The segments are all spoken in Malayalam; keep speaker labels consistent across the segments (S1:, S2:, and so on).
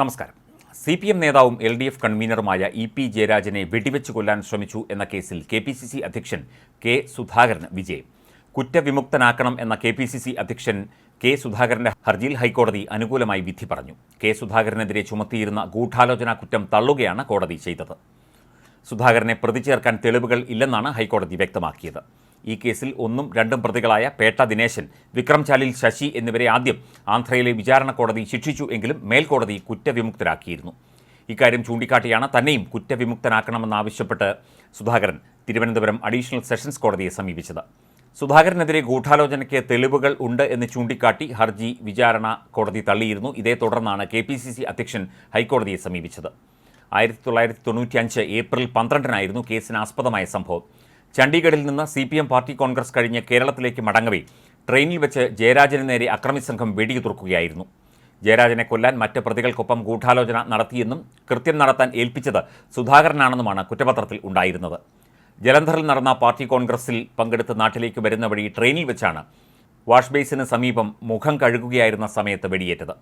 S1: നമസ്കാരം. സി പി എം നേതാവും എൽ ഡി എഫ് കൺവീനറുമായ ഇ പി ജയരാജനെ വെടിവെച്ച് കൊല്ലാൻ ശ്രമിച്ചു എന്ന കേസിൽ കെ പി സി സി അധ്യക്ഷൻ കെ സുധാകരന് വിജയം. കുറ്റവിമുക്തനാക്കണം എന്ന കെ പി സി സി അധ്യക്ഷൻ കെ സുധാകരന്റെ ഹർജിയിൽ ഹൈക്കോടതി അനുകൂലമായി വിധി പറഞ്ഞു. കെ സുധാകരനെതിരെ ചുമത്തിയിരുന്ന ഗൂഢാലോചന കുറ്റം തള്ളുകയാണ് കോടതി ചെയ്തത്. സുധാകരനെ പ്രതിചേർക്കാൻ തെളിവുകൾ ഇല്ലെന്നാണ് ഹൈക്കോടതി വ്യക്തമാക്കിയത്. ഈ കേസിൽ ഒന്നും രണ്ടും പ്രതികളായ പേട്ട ദിനേശൻ വിക്രം ചാലിൽ ശശി എന്നിവരെ ആദ്യം ആന്ധ്രയിലെ വിചാരണ കോടതി ശിക്ഷിച്ചു എങ്കിലും മേൽക്കോടതി കുറ്റവിമുക്തരാക്കിയിരുന്നു. ഇക്കാര്യം ചൂണ്ടിക്കാട്ടിയാണ് തന്നെയും കുറ്റവിമുക്തനാക്കണമെന്നാവശ്യപ്പെട്ട് സുധാകരൻ തിരുവനന്തപുരം അഡീഷണൽ സെഷൻസ് കോടതിയെ സമീപിച്ചത്. സുധാകരനെതിരെ ഗൂഢാലോചനയ്ക്ക് തെളിവുകൾ ഉണ്ട് എന്ന് ചൂണ്ടിക്കാട്ടി ഹർജി വിചാരണ കോടതി തള്ളിയിരുന്നു. ഇതേ തുടർന്നാണ് കെ പി സി സി അധ്യക്ഷൻ ഹൈക്കോടതിയെ സമീപിച്ചത്. ആയിരത്തി തൊള്ളായിരത്തി തൊണ്ണൂറ്റിയഞ്ച് ഏപ്രിൽ പന്ത്രണ്ടിനായിരുന്നു കേസിന് ആസ്പദമായ സംഭവം. ചണ്ഡീഗഡിൽ നിന്ന് C P M party congress കഴിഞ്ഞ് കേരളത്തിലേക്ക് മടങ്ങവേ ട്രെയിനിൽ വെച്ച് ജയരാജന് നേരെ അക്രമി സംഘം വെടിയുതിർക്കുകയായിരുന്നു ജയരാജനെ കൊല്ലാൻ മറ്റ് പ്രതികൾക്കൊപ്പം ഗൂഢാലോചന നടത്തിയെന്നും കൃത്യം നടത്താൻ ഏൽപ്പിച്ചത് സുധാകരനാണെന്നുമാണ് കുറ്റപത്രത്തിൽ ഉണ്ടായിരുന്നത്. ജലന്ധറിൽ നടന്ന പാർട്ടി കോൺഗ്രസിൽ പങ്കെടുത്ത് നാട്ടിലേക്ക് വരുന്ന വഴി ട്രെയിനിൽ വെച്ചാണ് വാഷ് ബേസിന് സമീപം മുഖം കഴുകുകയായിരുന്ന സമയത്ത് വെടിയേറ്റത്.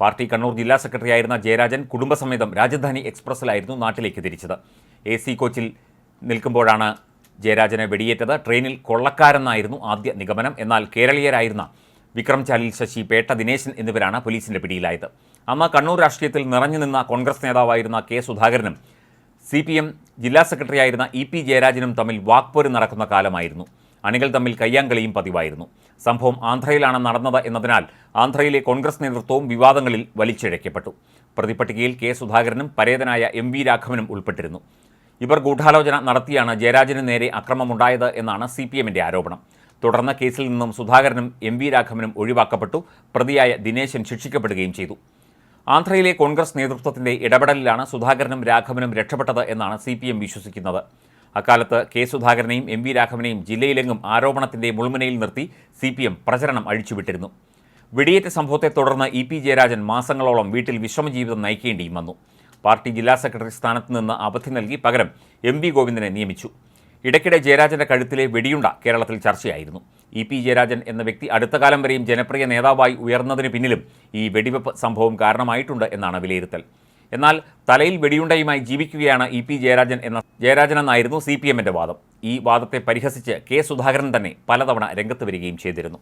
S1: പാർട്ടി കണ്ണൂർ ജില്ലാ സെക്രട്ടറിയായിരുന്ന ജയരാജൻ കുടുംബസമേതം രാജധാനി എക്സ്പ്രസ്സിലായിരുന്നു നാട്ടിലേക്ക് തിരിച്ചത്. എ സി കോച്ചിൽ നിൽക്കുമ്പോഴാണ് ജയരാജന് വെടിയേറ്റത് ട്രെയിനിൽ കൊള്ളക്കാരെന്നായിരുന്നു ആദ്യ നിഗമനം. എന്നാൽ കേരളീയരായിരുന്ന വിക്രം ചാലിൽ ശശി പേട്ട ദിനേശൻ എന്നിവരാണ് പോലീസിന്റെ പിടിയിലായത്. അന്ന് കണ്ണൂർ രാഷ്ട്രീയത്തിൽ നിറഞ്ഞു നിന്ന കോൺഗ്രസ് നേതാവായിരുന്ന കെ സുധാകരനും സി പി എം ജില്ലാ സെക്രട്ടറിയായിരുന്ന ഇ പി ജയരാജനും തമ്മിൽ വാക്പോര് നടക്കുന്ന കാലമായിരുന്നു. അണികൾ തമ്മിൽ കയ്യാങ്കളിയും പതിവായിരുന്നു. സംഭവം ആന്ധ്രയിലാണ് നടന്നത് എന്നതിനാൽ ആന്ധ്രയിലെ കോൺഗ്രസ് നേതൃത്വവും വിവാദങ്ങളിൽ വലിച്ചിഴയ്ക്കപ്പെട്ടു പ്രതിപട്ടികയിൽ കെ സുധാകരനും പരേതനായ എം വി രാഘവനും ഉൾപ്പെട്ടിരുന്നു. ഇവർ ഗൂഢാലോചന നടത്തിയാണ് ജയരാജന് നേരെ അക്രമമുണ്ടായത് എന്നാണ് സി പി എമ്മിന്റെ ആരോപണം. തുടർന്ന് കേസിൽ നിന്നും സുധാകരനും എം വി രാഘവനും ഒഴിവാക്കപ്പെട്ടു. പ്രതിയായ ദിനേശൻ ശിക്ഷിക്കപ്പെടുകയും ചെയ്തു. ആന്ധ്രയിലെ കോൺഗ്രസ് നേതൃത്വത്തിന്റെ ഇടപെടലിലാണ് സുധാകരനും രാഘവനും രക്ഷപ്പെട്ടത് എന്നാണ് സി പി എം വിശ്വസിക്കുന്നത്. അക്കാലത്ത് കെ സുധാകരനെയും എം വി രാഘവനെയും ജില്ലയിലെങ്ങും ആരോപണത്തിന്റെ മുൾമുനയിൽ നിർത്തി സി പി എം പ്രചരണം അഴിച്ചുവിട്ടിരുന്നു. വെടിയേറ്റ സംഭവത്തെ തുടർന്ന് ഇ പി ജയരാജൻ മാസങ്ങളോളം വീട്ടിൽ വിശ്രമജീവിതം നയിക്കേണ്ടിയും വന്നു. പാർട്ടി ജില്ലാ സെക്രട്ടറി സ്ഥാനത്ത് നിന്ന് അവധി നൽകി പകരം എം വി ഗോവിന്ദനെ നിയമിച്ചു. ഇടയ്ക്കിടെ ജയരാജന്റെ കഴുത്തിലെ വെടിയുണ്ട കേരളത്തിൽ ചർച്ചയായിരുന്നു. ഇ പി ജയരാജൻ എന്ന വ്യക്തി അടുത്ത കാലം വരെയും ജനപ്രിയ നേതാവായി ഉയർന്നതിന് പിന്നിലും ഈ വെടിവെപ്പ് സംഭവം കാരണമായിട്ടുണ്ട് എന്നാണ് വിലയിരുത്തൽ. എന്നാൽ തലയിൽ വെടിയുണ്ടയുമായി ജീവിക്കുകയാണ് ഇ പി ജയരാജൻ എന്ന ജയരാജൻ എന്നായിരുന്നു സി പി എമ്മിന്റെ വാദം. ഈ വാദത്തെ പരിഹസിച്ച് കെ സുധാകരൻ തന്നെ പലതവണ രംഗത്ത് വരികയും ചെയ്തിരുന്നു.